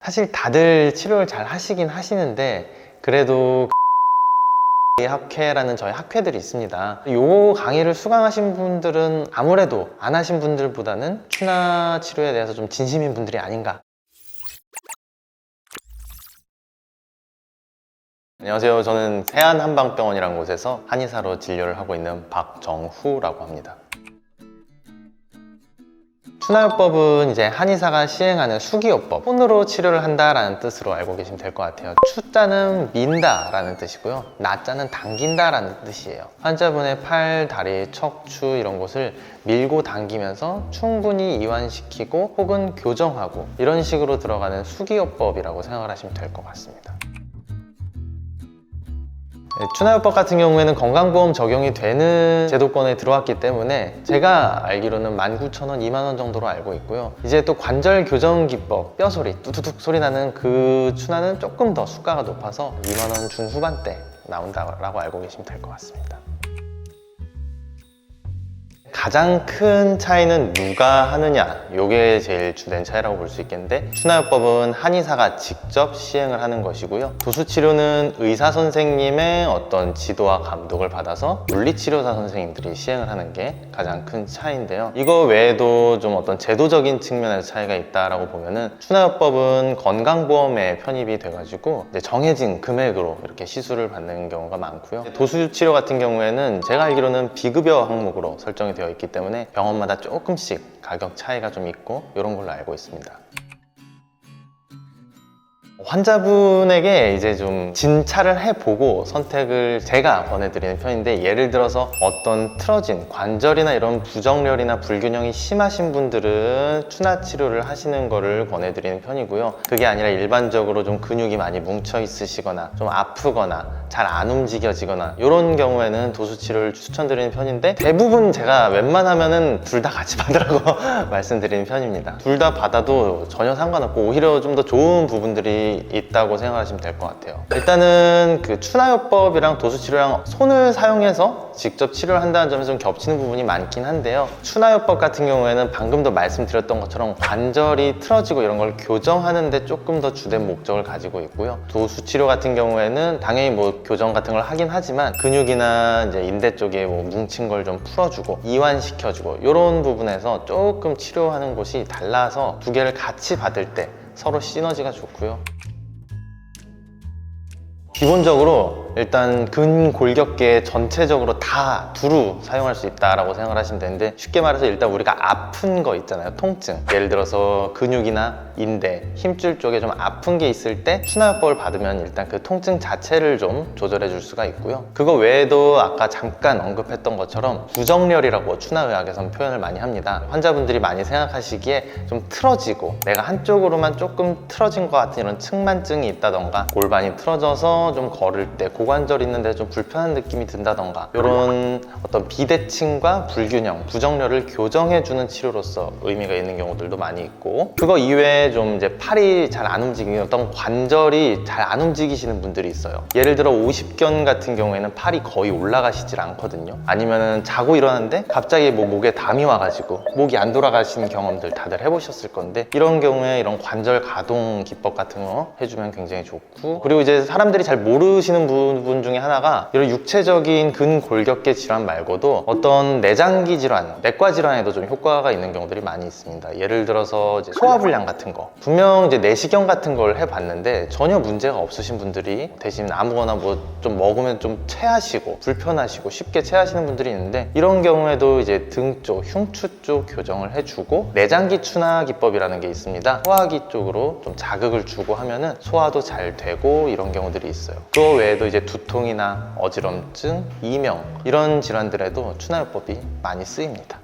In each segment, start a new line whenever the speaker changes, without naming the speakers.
사실 다들 치료를 잘 하시긴 하시는데 그래도 학회라는 저희 학회들이 있습니다. 요 강의를 수강하신 분들은 아무래도 안 하신 분들보다는 추나 치료에 대해서 좀 진심인 분들이 아닌가. 안녕하세요. 저는 세안한방병원이라는 곳에서 한의사로 진료를 하고 있는 박정후라고 합니다. 추나요법은 이제 한의사가 시행하는 수기요법, 손으로 치료를 한다라는 뜻으로 알고 계시면 될 것 같아요. 추자는 민다라는 뜻이고요. 나자는 당긴다라는 뜻이에요. 환자분의 팔, 다리, 척추 이런 곳을 밀고 당기면서 충분히 이완시키고 혹은 교정하고 이런 식으로 들어가는 수기요법이라고 생각을 하시면 될 것 같습니다. 네, 추나요법 같은 경우에는 건강보험 적용이 되는 제도권에 들어왔기 때문에 제가 알기로는 19,000원, 2만원 정도로 알고 있고요. 이제 또 관절 교정 기법, 뼈소리, 뚜두둑 소리 나는 그 추나는 조금 더 수가가 높아서 2만원 중후반대 나온다고 알고 계시면 될 것 같습니다. 가장 큰 차이는 누가 하느냐? 이게 제일 주된 차이라고 볼 수 있겠는데 추나요법은 한의사가 직접 시행을 하는 것이고요. 도수치료는 의사 선생님의 어떤 지도와 감독을 받아서 물리치료사 선생님들이 시행을 하는 게 가장 큰 차이인데요. 이거 외에도 좀 어떤 제도적인 측면에서 차이가 있다라고 보면은 추나요법은 건강보험에 편입이 돼가지고 정해진 금액으로 이렇게 시술을 받는 경우가 많고요. 도수치료 같은 경우에는 제가 알기로는 비급여 항목으로 설정이 되어 있기 때문에 병원마다 조금씩 가격 차이가 좀 있고 이런 걸로 알고 있습니다. 환자분에게 이제 좀 진찰을 해보고 선택을 제가 권해드리는 편인데 예를 들어서 어떤 틀어진 관절이나 이런 부정렬이나 불균형이 심하신 분들은 추나 치료를 하시는 거를 권해드리는 편이고요. 그게 아니라 일반적으로 좀 근육이 많이 뭉쳐 있으시거나 좀 아프거나 잘 안 움직여지거나 이런 경우에는 도수 치료를 추천드리는 편인데 대부분 제가 웬만하면은 둘 다 같이 받으라고 말씀드리는 편입니다. 둘 다 받아도 전혀 상관없고 오히려 좀 더 좋은 부분들이 있다고 생각하시면 될 것 같아요. 일단은 그 추나요법이랑 도수치료랑 손을 사용해서 직접 치료를 한다는 점에서 좀 겹치는 부분이 많긴 한데요. 추나요법 같은 경우에는 방금도 말씀드렸던 것처럼 관절이 틀어지고 이런 걸 교정하는 데 조금 더 주된 목적을 가지고 있고요. 도수치료 같은 경우에는 당연히 뭐 교정 같은 걸 하긴 하지만 근육이나 이제 인대 쪽에 뭐 뭉친 걸 좀 풀어주고 이완시켜주고 이런 부분에서 조금 치료하는 곳이 달라서 두 개를 같이 받을 때 서로 시너지가 좋고요. 기본적으로 일단 근골격계 전체적으로 다 두루 사용할 수 있다라고 생각을 하시면 되는데 쉽게 말해서 일단 우리가 아픈 거 있잖아요 통증. 예를 들어서 근육이나 인대 힘줄 쪽에 좀 아픈 게 있을 때 추나요법을 받으면 일단 그 통증 자체를 좀 조절해 줄 수가 있고요. 그거 외에도 아까 잠깐 언급했던 것처럼 부정렬이라고 추나의학에서는 표현을 많이 합니다. 환자분들이 많이 생각하시기에 좀 틀어지고 내가 한쪽으로만 조금 틀어진 것 같은 이런 측만증이 있다던가 골반이 틀어져서 좀 걸을 때 고관절 있는데 좀 불편한 느낌이 든다던가. 이런 어떤 비대칭과 불균형, 부정렬을 교정해주는 치료로서 의미가 있는 경우들도 많이 있고. 그거 이외에 좀 이제 팔이 잘 안 움직이는 어떤 관절이 잘 안 움직이시는 분들이 있어요. 예를 들어 50견 같은 경우에는 팔이 거의 올라가시질 않거든요. 아니면은 자고 일어났는데 갑자기 뭐 목에 담이 와가지고 목이 안 돌아가시는 경험들 다들 해보셨을 건데 이런 경우에 이런 관절 가동 기법 같은 거 해주면 굉장히 좋고. 그리고 이제 사람들이 잘 모르시는 부분 중에 하나가 이런 육체적인 근골격계 질환 말고도 어떤 내장기 질환, 내과 질환에도 좀 효과가 있는 경우들이 많이 있습니다. 예를 들어서 소화불량 같은 거 분명 이제 내시경 같은 걸 해봤는데 전혀 문제가 없으신 분들이 대신 아무거나 뭐 좀 먹으면 좀 체하시고 불편하시고 쉽게 체하시는 분들이 있는데 이런 경우에도 이제 등 쪽, 흉추 쪽 교정을 해주고 내장기 추나 기법이라는 게 있습니다. 소화기 쪽으로 좀 자극을 주고 하면은 소화도 잘 되고 이런 경우들이 있어요. 그 외에도 이제 두통이나 어지럼증, 이명 이런 질환들에도 추나요법이 많이 쓰입니다.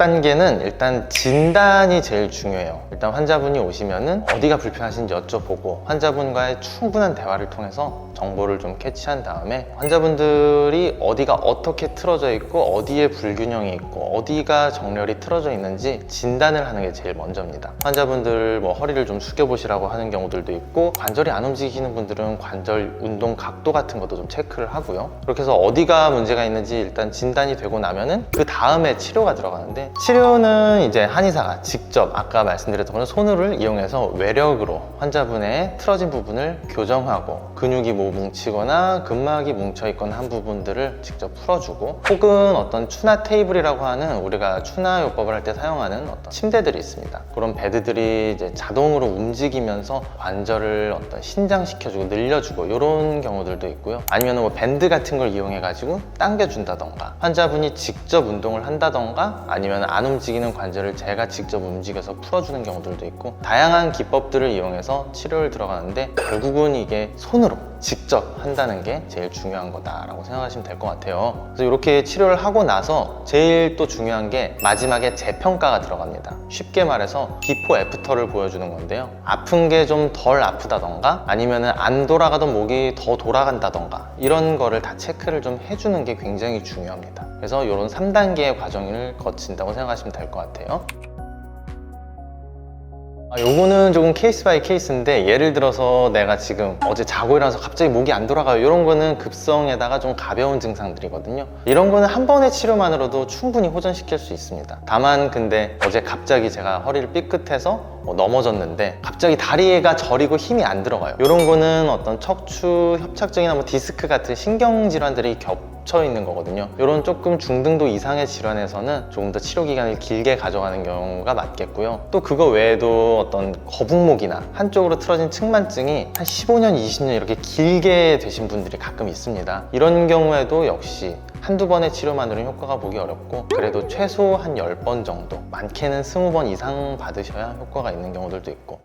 단계는 일단 진단이 제일 중요해요. 일단 환자분이 오시면은 어디가 불편하신지 여쭤보고 환자분과의 충분한 대화를 통해서 정보를 좀 캐치한 다음에 환자분들이 어디가 어떻게 틀어져 있고 어디에 불균형이 있고 어디가 정렬이 틀어져 있는지 진단을 하는 게 제일 먼저입니다. 환자분들 뭐 허리를 좀 숙여 보시라고 하는 경우들도 있고 관절이 안 움직이시는 분들은 관절 운동 각도 같은 것도 좀 체크를 하고요. 그렇게 해서 어디가 문제가 있는지 일단 진단이 되고 나면은 그 다음에 치료가 들어가는데 치료는 이제 한의사가 직접 아까 말씀드렸던 것처럼 손을 이용해서 외력으로 환자분의 틀어진 부분을 교정하고 근육이 뭐 뭉치거나 근막이 뭉쳐 있거나 한 부분들을 직접 풀어주고 혹은 어떤 추나 테이블이라고 하는 우리가 추나 요법을 할 때 사용하는 어떤 침대들이 있습니다. 그런 베드들이 이제 자동으로 움직이면서 관절을 어떤 신장시켜주고 늘려주고 이런 경우들도 있고요. 아니면 뭐 밴드 같은 걸 이용해 가지고 당겨준다던가 환자분이 직접 운동을 한다던가 아니면 안 움직이는 관절을 제가 직접 움직여서 풀어주는 경우들도 있고 다양한 기법들을 이용해서 치료를 들어가는데 결국은 이게 손으로 직접 한다는 게 제일 중요한 거다라고 생각하시면 될 것 같아요. 그래서 이렇게 치료를 하고 나서 제일 또 중요한 게 마지막에 재평가가 들어갑니다. 쉽게 말해서 비포 애프터를 보여주는 건데요. 아픈 게 좀 덜 아프다던가 아니면 안 돌아가던 목이 더 돌아간다던가 이런 거를 다 체크를 좀 해주는 게 굉장히 중요합니다. 그래서 이런 3단계의 과정을 거친다고 생각하시면 될 것 같아요. 아, 요거는 조금 케이스 바이 케이스인데 예를 들어서 내가 지금 어제 자고 일어나서 갑자기 목이 안 돌아가요. 이런 거는 급성에다가 좀 가벼운 증상들이거든요. 이런 거는 한 번의 치료만으로도 충분히 호전시킬 수 있습니다. 다만 근데 어제 갑자기 제가 허리를 삐끗해서 뭐 넘어졌는데 갑자기 다리가 저리고 힘이 안 들어가요. 이런 거는 어떤 척추 협착증이나 뭐 디스크 같은 신경 질환들이 겹 쳐 있는 거거든요. 이런 조금 중등도 이상의 질환에서는 조금 더 치료 기간을 길게 가져가는 경우가 맞겠고요. 또 그거 외에도 어떤 거북목이나 한쪽으로 틀어진 측만증이 한 15년, 20년 이렇게 길게 되신 분들이 가끔 있습니다. 이런 경우에도 역시 한두 번의 치료만으로는 효과가 보기 어렵고 그래도 최소 한 10번 정도 많게는 20번 이상 받으셔야 효과가 있는 경우들도 있고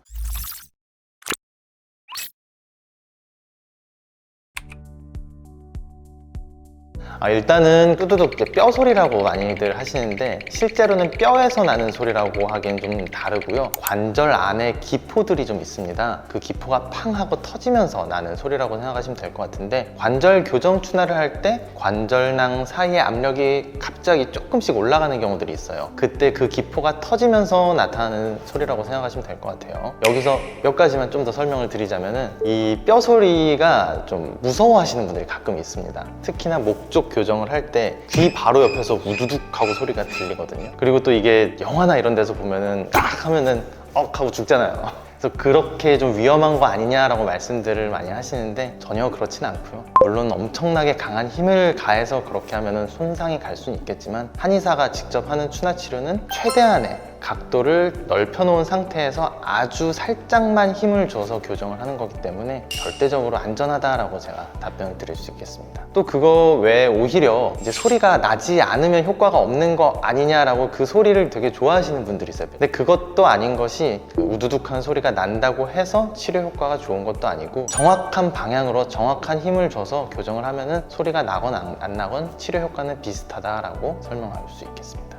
아, 일단은 뚜두둑 뼈 소리라고 많이들 하시는데 실제로는 뼈에서 나는 소리라고 하기엔 좀 다르고요. 관절 안에 기포들이 좀 있습니다. 그 기포가 팡 하고 터지면서 나는 소리라고 생각하시면 될 것 같은데 관절 교정 추나를 할 때 관절낭 사이의 압력이 갑자기 조금씩 올라가는 경우들이 있어요. 그때 그 기포가 터지면서 나타나는 소리라고 생각하시면 될 것 같아요. 여기서 몇 가지만 좀 더 설명을 드리자면은 이뼈 소리가 좀 무서워하시는 분들이 가끔 있습니다. 특히나 목 쪽 교정을 할 때 귀 바로 옆에서 우두둑 하고 소리가 들리거든요. 그리고 또 이게 영화나 이런 데서 보면은 딱 하면은 억 하고 죽잖아요 그래서 그렇게 좀 위험한 거 아니냐라고 말씀들을 많이 하시는데 전혀 그렇진 않고요 물론 엄청나게 강한 힘을 가해서 그렇게 하면은 손상이 갈 수는 있겠지만 한의사가 직접 하는 추나 치료는 최대한의 각도를 넓혀 놓은 상태에서 아주 살짝만 힘을 줘서 교정을 하는 거기 때문에 절대적으로 안전하다라고 제가 답변을 드릴 수 있겠습니다. 또 그거 외에 오히려 이제 소리가 나지 않으면 효과가 없는 거 아니냐라고 그 소리를 되게 좋아하시는 분들이 있어요. 근데 그것도 아닌 것이 그 우두둑한 소리가 난다고 해서 치료 효과가 좋은 것도 아니고 정확한 방향으로 정확한 힘을 줘서 교정을 하면은 소리가 나건 안, 안 나건 치료 효과는 비슷하다라고 설명할 수 있겠습니다.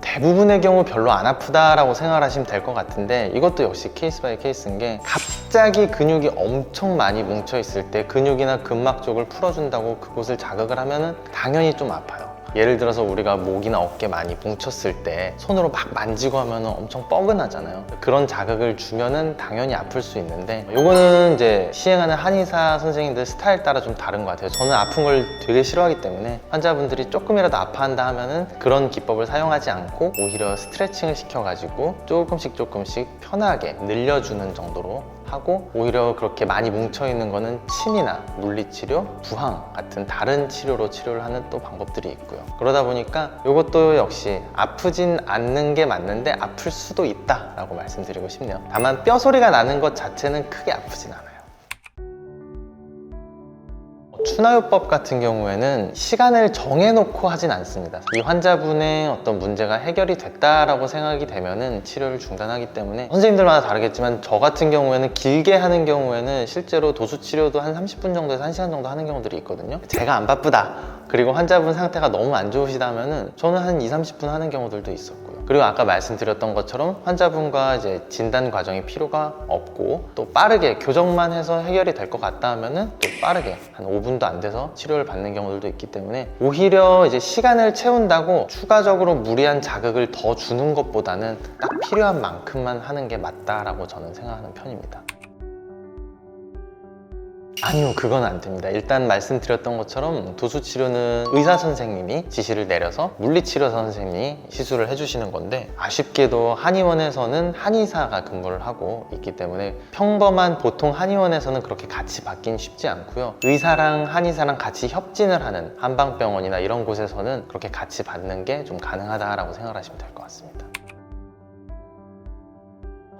대부분의 경우 별로 안 아프다라고 생각을 하시면 될 것 같은데 이것도 역시 케이스 바이 케이스인 게 갑자기 근육이 엄청 많이 뭉쳐 있을 때 근육이나 근막 쪽을 풀어준다고 그곳을 자극을 하면은 당연히 좀 아파요. 예를 들어서 우리가 목이나 어깨 많이 뭉쳤을 때 손으로 막 만지고 하면 엄청 뻐근하잖아요. 그런 자극을 주면은 당연히 아플 수 있는데 요거는 이제 시행하는 한의사 선생님들 스타일 따라 좀 다른 것 같아요. 저는 아픈 걸 되게 싫어하기 때문에 환자분들이 조금이라도 아파한다 하면은 그런 기법을 사용하지 않고 오히려 스트레칭을 시켜가지고 조금씩 조금씩 편하게 늘려주는 정도로 하고 오히려 그렇게 많이 뭉쳐 있는 거는 침이나 물리치료, 부항 같은 다른 치료로 치료를 하는 또 방법들이 있고요. 그러다 보니까 이것도 역시 아프진 않는 게 맞는데 아플 수도 있다 라고 말씀드리고 싶네요. 다만 뼈 소리가 나는 것 자체는 크게 아프진 않아요. 추나요법 같은 경우에는 시간을 정해놓고 하진 않습니다. 이 환자분의 어떤 문제가 해결이 됐다라고 생각이 되면은 치료를 중단하기 때문에 선생님들마다 다르겠지만 저 같은 경우에는 길게 하는 경우에는 실제로 도수 치료도 한 30분 정도에서 1시간 정도 하는 경우들이 있거든요. 제가 안 바쁘다. 그리고 환자분 상태가 너무 안 좋으시다면은 저는 한 2, 30분 하는 경우들도 있었고요. 그리고 아까 말씀드렸던 것처럼 환자분과 이제 진단 과정이 필요가 없고 또 빠르게 교정만 해서 해결이 될 것 같다 하면은 또 빠르게 한 5분도 안 돼서 치료를 받는 경우들도 있기 때문에 오히려 이제 시간을 채운다고 추가적으로 무리한 자극을 더 주는 것보다는 딱 필요한 만큼만 하는 게 맞다라고 저는 생각하는 편입니다. 아니요, 그건 안 됩니다. 일단 말씀드렸던 것처럼 도수 치료는 의사 선생님이 지시를 내려서 물리치료 선생님이 시술을 해주시는 건데 아쉽게도 한의원에서는 한의사가 근무를 하고 있기 때문에 평범한 보통 한의원에서는 그렇게 같이 받긴 쉽지 않고요. 의사랑 한의사랑 같이 협진을 하는 한방병원이나 이런 곳에서는 그렇게 같이 받는 게 좀 가능하다라고 생각하시면 될 것 같습니다.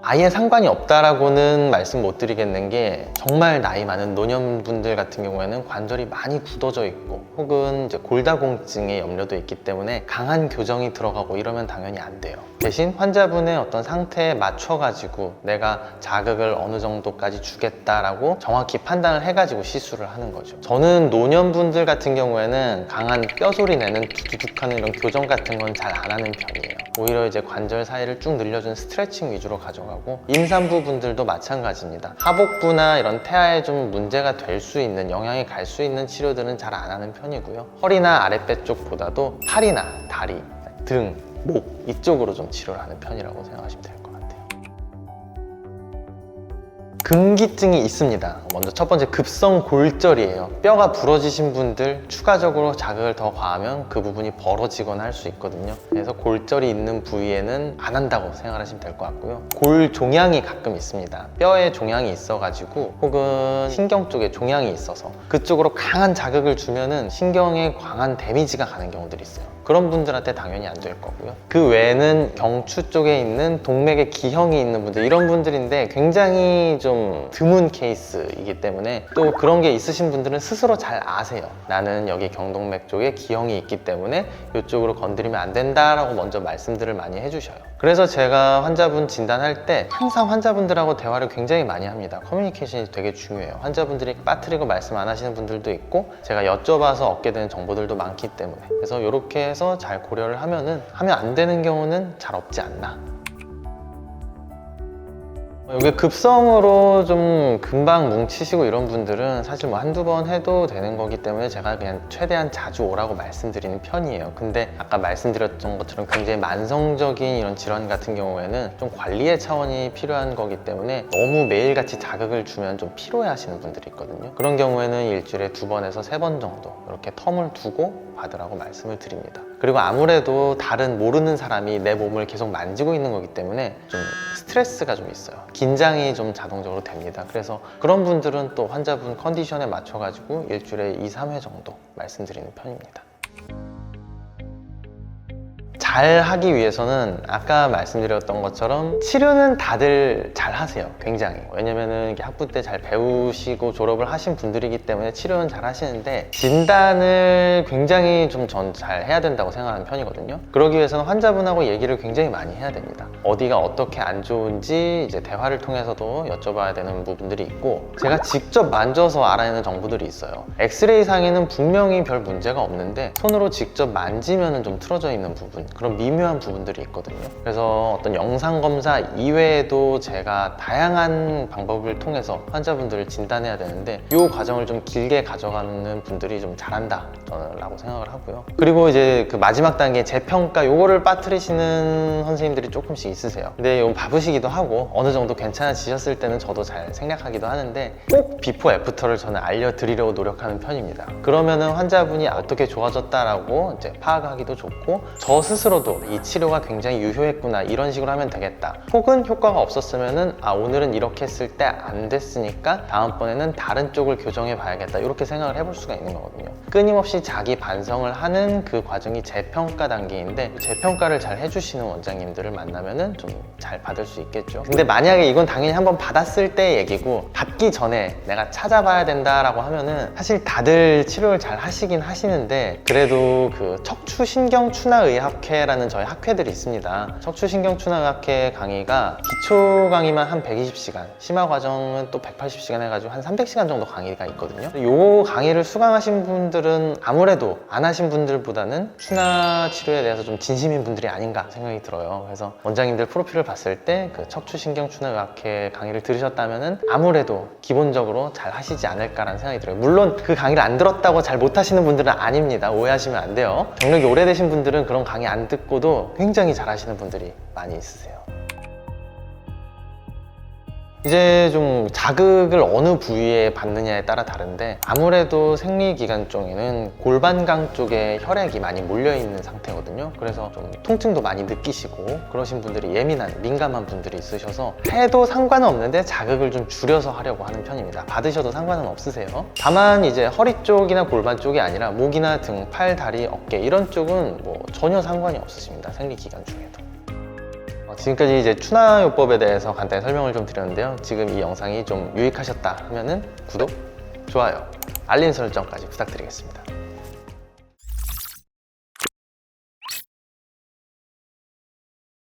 아예 상관이 없다라고는 말씀 못 드리겠는 게 정말 나이 많은 노년분들 같은 경우에는 관절이 많이 굳어져 있고 혹은 이제 골다공증의 염려도 있기 때문에 강한 교정이 들어가고 이러면 당연히 안 돼요. 대신 환자분의 어떤 상태에 맞춰가지고 내가 자극을 어느 정도까지 주겠다라고 정확히 판단을 해가지고 시술을 하는 거죠. 저는 노년분들 같은 경우에는 강한 뼈소리 내는 두둑하는 이런 교정 같은 건 잘 안 하는 편이에요. 오히려 이제 관절 사이를 쭉 늘려준 스트레칭 위주로 가져가 고 임산부 분들도 마찬가지입니다. 하복부나 이런 태아에 좀 문제가 될 수 있는 영향이 갈 수 있는 치료들은 잘 안 하는 편이고요. 허리나 아랫배 쪽보다도 팔이나 다리, 등, 목 이쪽으로 좀 치료를 하는 편이라고 생각하시면 같아요. 근기증이 있습니다. 먼저 첫 번째 급성 골절이에요. 뼈가 부러지신 분들 추가적으로 자극을 더 가하면 그 부분이 벌어지거나 할 수 있거든요. 그래서 골절이 있는 부위에는 안 한다고 생각하시면 될 것 같고요. 골 종양이 가끔 있습니다. 뼈에 종양이 있어가지고 혹은 신경 쪽에 종양이 있어서 그쪽으로 강한 자극을 주면은 신경에 강한 데미지가 가는 경우들이 있어요. 그런 분들한테 당연히 안 될 거고요. 그 외에는 경추 쪽에 있는 동맥에 기형이 있는 분들 이런 분들인데 굉장히 좀 드문 케이스이기 때문에 또 그런 게 있으신 분들은 스스로 잘 아세요. 나는 여기 경동맥 쪽에 기형이 있기 때문에 이쪽으로 건드리면 안 된다라고 먼저 말씀들을 많이 해주셔요. 그래서 제가 환자분 진단할 때 항상 환자분들하고 대화를 굉장히 많이 합니다. 커뮤니케이션이 되게 중요해요. 환자분들이 빠뜨리고 말씀 안 하시는 분들도 있고 제가 여쭤봐서 얻게 되는 정보들도 많기 때문에 그래서 이렇게 해서 잘 고려를 하면은 하면 안 되는 경우는 잘 없지 않나 여기 급성으로 좀 금방 뭉치시고 이런 분들은 사실 뭐 한두 번 해도 되는 거기 때문에 제가 그냥 최대한 자주 오라고 말씀드리는 편이에요. 근데 아까 말씀드렸던 것처럼 굉장히 만성적인 이런 질환 같은 경우에는 좀 관리의 차원이 필요한 거기 때문에 너무 매일같이 자극을 주면 좀 피로해 하시는 분들이 있거든요. 그런 경우에는 일주일에 두 번에서 세 번 정도 이렇게 텀을 두고 받으라고 말씀을 드립니다. 그리고 아무래도 다른 모르는 사람이 내 몸을 계속 만지고 있는 거기 때문에 좀 스트레스가 좀 있어요. 긴장이 좀 자동적으로 됩니다. 그래서 그런 분들은 또 환자분 컨디션에 맞춰가지고 일주일에 2, 3회 정도 말씀드리는 편입니다. 잘 하기 위해서는 아까 말씀드렸던 것처럼 치료는 다들 잘 하세요. 굉장히. 왜냐면은 학부 때 잘 배우시고 졸업을 하신 분들이기 때문에 치료는 잘 하시는데 진단을 굉장히 좀 전 잘 해야 된다고 생각하는 편이거든요. 그러기 위해서는 환자분하고 얘기를 굉장히 많이 해야 됩니다. 어디가 어떻게 안 좋은지 이제 대화를 통해서도 여쭤봐야 되는 부분들이 있고 제가 직접 만져서 알아내는 정보들이 있어요. 엑스레이 상에는 분명히 별 문제가 없는데 손으로 직접 만지면은 좀 틀어져 있는 부분 그런 미묘한 부분들이 있거든요. 그래서 어떤 영상 검사 이외에도 제가 다양한 방법을 통해서 환자분들을 진단해야 되는데 이 과정을 좀 길게 가져가는 분들이 좀 잘한다 라고 생각을 하고요. 그리고 이제 그 마지막 단계 재평가 요거를 빠뜨리시는 선생님들이 조금씩 있으세요. 근데 요 바쁘시기도 하고 어느 정도 괜찮아지셨을 때는 저도 잘 생략하기도 하는데 꼭 비포 애프터를 저는 알려드리려고 노력하는 편입니다. 그러면은 환자분이 어떻게 좋아졌다라고 이제 파악하기도 좋고 저 스스로 도 이 치료가 굉장히 유효했구나 이런 식으로 하면 되겠다. 혹은 효과가 없었으면은 아 오늘은 이렇게 했을 때 안 됐으니까 다음번에는 다른 쪽을 교정해 봐야겠다 이렇게 생각을 해볼 수가 있는 거거든요. 끊임없이 자기 반성을 하는 그 과정이 재평가 단계인데 재평가를 잘 해주시는 원장님들을 만나면은 좀 잘 받을 수 있겠죠. 근데 만약에 이건 당연히 한번 받았을 때 얘기고 받기 전에 내가 찾아봐야 된다라고 하면은 사실 다들 치료를 잘 하시긴 하시는데 그래도 그 척추신경춘화의학회 라는 저희 학회들이 있습니다. 척추신경춘화의학회 강의가 기초 강의만 한 120시간, 심화 과정은 또 180시간 해가지고 한 300시간 정도 강의가 있거든요. 요 강의를 수강하신 분들은 아무래도 안 하신 분들보다는 추나 치료에 대해서 좀 진심인 분들이 아닌가 생각이 들어요. 그래서 원장님들 프로필을 봤을 때 그 척추신경춘화의학회 강의를 들으셨다면은 아무래도 기본적으로 잘 하시지 않을까라는 생각이 들어요. 물론 그 강의를 안 들었다고 잘 못하시는 분들은 아닙니다. 오해하시면 안 돼요. 경력이 오래되신 분들은 그런 강의 안 듣고도 굉장히 잘 하시는 분들이 많이 있으세요. 이제 좀 자극을 어느 부위에 받느냐에 따라 다른데 아무래도 생리기관종에는 골반강 쪽에 혈액이 많이 몰려있는 상태거든요. 그래서 좀 통증도 많이 느끼시고 그러신 분들이 예민한 민감한 분들이 있으셔서 해도 상관은 없는데 자극을 좀 줄여서 하려고 하는 편입니다. 받으셔도 상관은 없으세요. 다만 이제 허리 쪽이나 골반 쪽이 아니라 목이나 등, 팔, 다리, 어깨 이런 쪽은 뭐 전혀 상관이 없으십니다. 생리기관 중에도. 어, 지금까지 이제 추나요법에 대해서 간단히 설명을 좀 드렸는데요. 지금 이 영상이 좀 유익하셨다 하면은 구독, 좋아요, 알림 설정까지 부탁드리겠습니다.